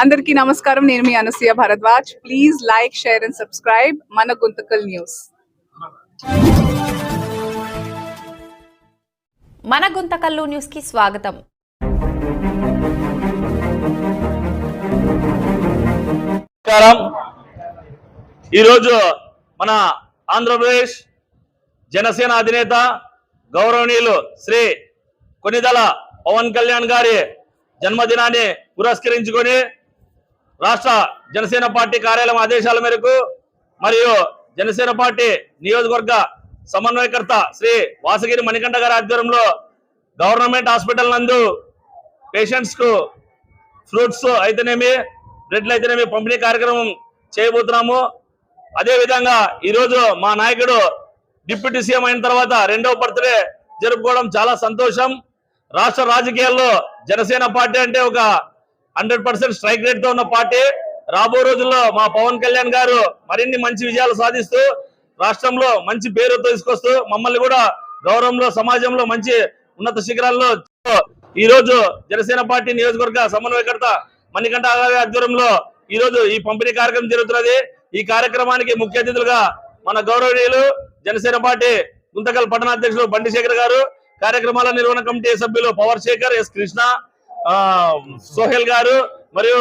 అందరికీ నమస్కారం. నేను మీ Anasuya Bharadwaj. Please like share and subscribe మన గుంతకల్ న్యూస్. మన గుంతకల్లు న్యూస్కి స్వాగతం. నమస్కారం. ఈరోజు మన ఆంధ్రప్రదేశ్ జనసేన అధినేత గౌరవనీయులు శ్రీ కొనిదల పవన్ కళ్యాణ్ గారి జన్మదినాన్ని పురస్కరించుకొని రాష్ట్ర జనసేన పార్టీ కార్యాలయం ఆదేశాల మేరకు మరియు జనసేన పార్టీ నియోజకవర్గ సమన్వయకర్త శ్రీ వాసగిరి మణికంఠ గారి ఆధ్వర్యంలో గవర్నమెంట్ హాస్పిటల్ నందు పేషెంట్స్కు ఫ్రూట్స్ అయితేనేమి బ్రెడ్లు అయితేనేమి పంపిణీ కార్యక్రమం చేయబోతున్నాము. అదేవిధంగా ఈరోజు మా నాయకుడు డిప్యూటీ సీఎం అయిన తర్వాత రెండవ బర్త్డే జరుపుకోవడం చాలా సంతోషం. రాష్ట్ర రాజకీయాల్లో జనసేన పార్టీ అంటే ఒక హండ్రెడ్ పర్సెంట్ స్ట్రైక్ రేట్తో ఉన్న పార్టీ. రాబో రోజుల్లో మా పవన్ కళ్యాణ్ గారు మరిన్ని మంచి విజయాలు సాధిస్తూ రాష్ట్రంలో మంచి పేరు తీసుకొస్తూ మమ్మల్ని కూడా గౌరవంలో సమాజంలో మంచి ఉన్నత శిఖరాల్లో ఈ రోజు జనసేన పార్టీ నియోజకవర్గ సమన్వయకర్త మణికంఠ గారి ఆధ్వర్యంలో ఈ రోజు ఈ పంపిణీ కార్యక్రమం జరుగుతున్నది. ఈ కార్యక్రమానికి ముఖ్య అతిథులుగా మన గౌరవనీయులు జనసేన పార్టీ గుంతకల్ పట్టణాధ్యక్షులు బండి శేఖర్ గారు కార్యక్రమాల నిర్వహణ కమిటీ సభ్యులు పవర్ శేఖర్ ఎస్ కృష్ణ ఆ, సోహెల్ గారు మరియు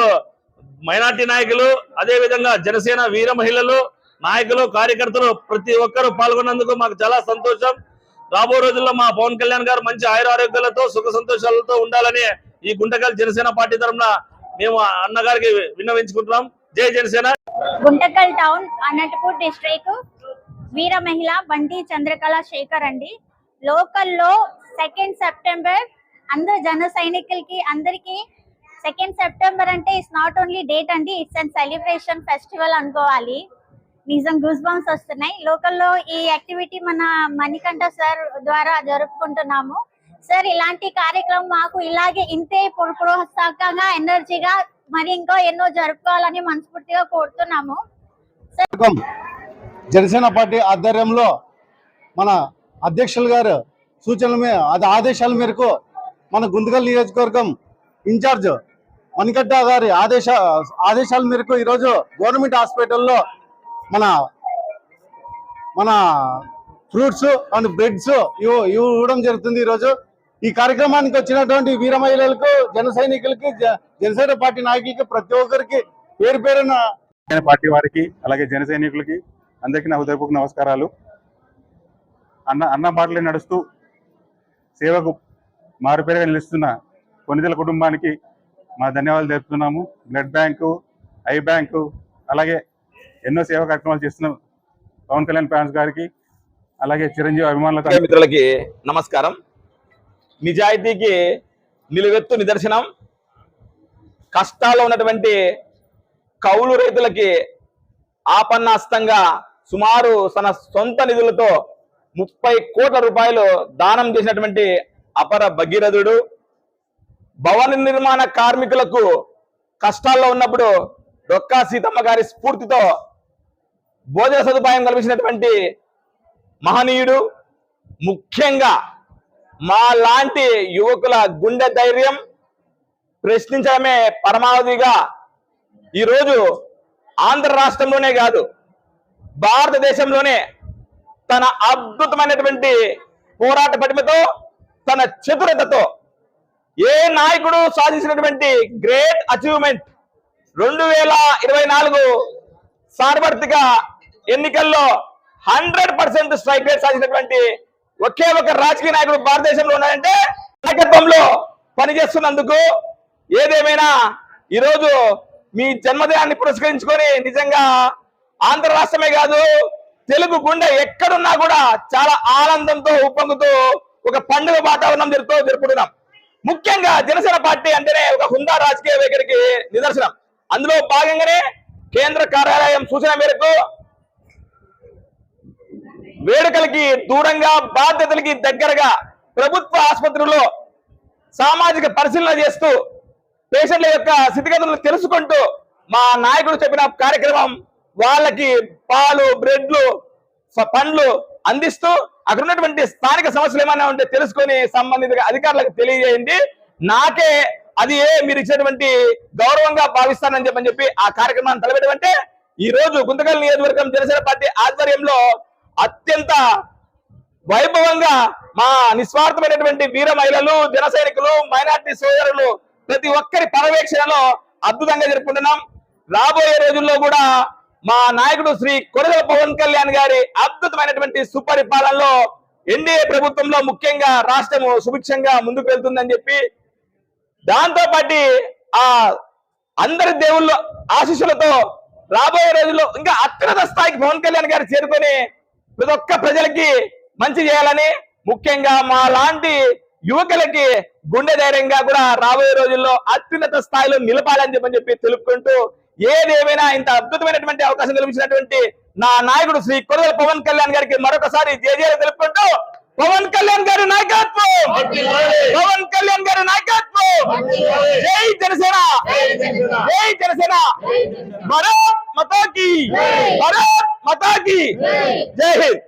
మైనార్టీ నాయకులు అదే విధంగా జనసేన వీర మహిళలు నాయకులు కార్యకర్తలు ప్రతి ఒక్కరూ పాల్గొన్నందుకు మాకు చాలా సంతోషం. రాబో రోజుల్లో మా పవన్ కళ్యాణ్ గారు మంచి ఆయుర ఆరోగ్యాలతో సుఖ సంతోషాలతో ఉండాలని ఈ గుంటకల్ జనసేన పార్టీ తరఫున మేము అన్నగారికి విన్నవించుకుంటున్నాం. జై జనసేన. గుంటకల్ టౌన్ అనంతపూర్ డిస్ట్రిక్ట్ వీర మహిళ బండి చంద్రకళ శేఖర్ అండి. లోకల్లో సెకండ్ సెప్టెంబర్ అందరు జన సైనికులకి అందరికి సెకండ్ సెప్టెంబర్ అంటే ఇట్స్ నాట్ ఓన్లీ డేట్ అండి ఇట్స్ అండ్ సెలబ్రేషన్ ఫెస్టివల్ అనుకోవాలి. నిజం గూస్ బాంబ్స్ వస్తున్నాయి. లోకల్లో ఈ యాక్టివిటీ మన మణికంఠ సార్ ద్వారా జరుపుకుంటున్నాము. సార్ ఇలాంటి కార్యక్రమం మాకు ఇలాగే ఇంతే ప్రోత్సాహకంగా ఎనర్జీగా మరి ఇంకా ఎన్నో జరుపుకోవాలని మనస్ఫూర్తిగా కోరుతున్నాము. జనసేన పార్టీ ఆధ్వర్యంలో మన అధ్యక్షులు గారు సూచనల అది ఆదేశాల మేరకు మన గుంతకల్ నియోజకవర్గం ఇన్ఛార్జ్ మణికట్ట గారి ఆదేశ ఆదేశాల మేరకు ఈరోజు గవర్నమెంట్ హాస్పిటల్లో మన మన ఫ్రూట్స్ అండ్ బ్రెడ్స్ ఇవ్వ ఇవ్వడం జరుగుతుంది ఈరోజు. ఈ కార్యక్రమానికి వచ్చినటువంటి వీర మహిళలకు జన సైనికులకి జ- జనసేన పార్టీ నాయకులకి ప్రతి ఒక్కరికి పేరు పేరున పార్టీ వారికి అలాగే జన సైనికులకి అందరికీ నా హృదయపూర్వక నమస్కారాలు. అన్న అన్న మాటలే నడుస్తూ సేవకు మారుపేరుగా నిలుస్తున్న కొనిదల కుటుంబానికి మా ధన్యవాదాలు తెలుపుతున్నాము. బ్లడ్ బ్యాంకు ఐ బ్యాంకు అలాగే ఎన్నో సేవా కార్యక్రమాలు చేస్తున్న పవన్ కళ్యాణ్ ఫ్యాన్స్ గారికి అలాగే చిరంజీవి అభిమానులకు మిత్రులకి నమస్కారం. నిజాయితీకి నిలువెత్తు నిదర్శనం. కష్టాల్లో ఉన్నటువంటి కౌలు రైతులకి ఆపన్నాస్తంగా సుమారు తన సొంత నిధులతో ముప్పై కోట్ల రూపాయలు దానం చేసినటువంటి అపర భగీరథుడు భవన నిర్మాణ కార్మికులకు కష్టాల్లో ఉన్నప్పుడు డొక్కా సీతమ్మ గారి స్ఫూర్తితో భోజన సదుపాయం కల్పించినటువంటి మహనీయుడు ముఖ్యంగా మా లాంటి యువకుల గుండె ధైర్యం ప్రశ్నించడమే పరమావధిగా ఈరోజు ఆంధ్ర రాష్ట్రంలోనే కాదు భారతదేశంలోనే తన అద్భుతమైనటువంటి పోరాట పటిమతో తన చతురతతో ఏ నాయకుడు సాధించినటువంటి గ్రేట్ అచీవ్మెంట్ రెండు వేల ఇరవై నాలుగు సార్వత్రిక ఎన్నికల్లో హండ్రెడ్ పర్సెంట్ స్ట్రైక్ రేట్ సాధించినటువంటి ఒకే ఒక రాజకీయ నాయకుడు భారతదేశంలో ఉన్నాడంటే నాయకత్వంలో పనిచేస్తున్నందుకు ఏదేమైనా ఈరోజు మీ జన్మదినాన్ని పురస్కరించుకొని నిజంగా ఆంధ్ర రాష్ట్రమే కాదు తెలుగు గుండె ఎక్కడున్నా కూడా చాలా ఆనందంతో ఉప్పొంగుతూ ఒక పండుగ వాతావరణం జరుపుతూ జరుపుకుంటున్నాం. ముఖ్యంగా జనసేన పార్టీ అంటేనే ఒక హుందా రాజకీయ వైఖరికి నిదర్శనం. అందులో భాగంగానే కేంద్ర కార్యాలయం సూచన మేరకు వేడుకలకి దూరంగా బాధ్యతలకి దగ్గరగా ప్రభుత్వ ఆసుపత్రుల్లో సామాజిక పరిశీలన చేస్తూ పేషెంట్ల యొక్క స్థితిగతులను తెలుసుకుంటూ మా నాయకుడు చెప్పిన కార్యక్రమం వాళ్ళకి పాలు బ్రెడ్లు పండ్లు అందిస్తూ అక్కడ ఉన్నటువంటి స్థానిక సమస్యలు ఏమైనా ఉంటే తెలుసుకొని సంబంధిత అధికారులకు తెలియజేయండి. నాకే అది ఏ మీరు ఇచ్చినటువంటి గౌరవంగా భావిస్తానని చెప్పని చెప్పి ఆ కార్యక్రమాన్ని తలపెట్టమంటే ఈ రోజు గుంతకల్ నియోజకవర్గం జనసేన పార్టీ ఆధ్వర్యంలో అత్యంత వైభవంగా మా నిస్వార్థమైనటువంటి వీర మహిళలు జన సైనికులు మైనార్టీ సోదరులు ప్రతి ఒక్కరి పర్యవేక్షణలో అద్భుతంగా జరుపుకుంటున్నాం. రాబోయే రోజుల్లో కూడా మా నాయకుడు శ్రీ కొడగల పవన్ కళ్యాణ్ గారి అద్భుతమైనటువంటి సుపరిపాలనలో ఎన్డీఏ ప్రభుత్వంలో ముఖ్యంగా రాష్ట్రము సుభిక్షంగా ముందుకు వెళ్తుందని చెప్పి దాంతో పాటు ఆ అందరి దేవుళ్ళ ఆశీస్సులతో రాబోయే రోజుల్లో ఇంకా అత్యున్నత స్థాయికి పవన్ కళ్యాణ్ గారు చేరుకొని ప్రతి ఒక్క ప్రజలకి మంచి చేయాలని ముఖ్యంగా మా లాంటి యువకులకి గుండె ధైర్యంగా కూడా రాబోయే రోజుల్లో అత్యున్నత స్థాయిలో నిలపాలని చెప్పని చెప్పి తెలుపుకుంటూ ఏదేమైనా ఇంత అద్భుతమైనటువంటి అవకాశం కల్పించినటువంటి నా నాయకుడు శ్రీ కొరదల పవన్ కళ్యాణ్ గారికి మరొకసారి జేజేలు తెలుపుకుంటూ పవన్ కళ్యాణ్ గారి నాయకత్వం! పవన్ కళ్యాణ్ గారి నాయకత్వం! జై జనసేన! జై జనసేన! భారత్ మతాకి! భారత్ మతాకి! జై హింద్!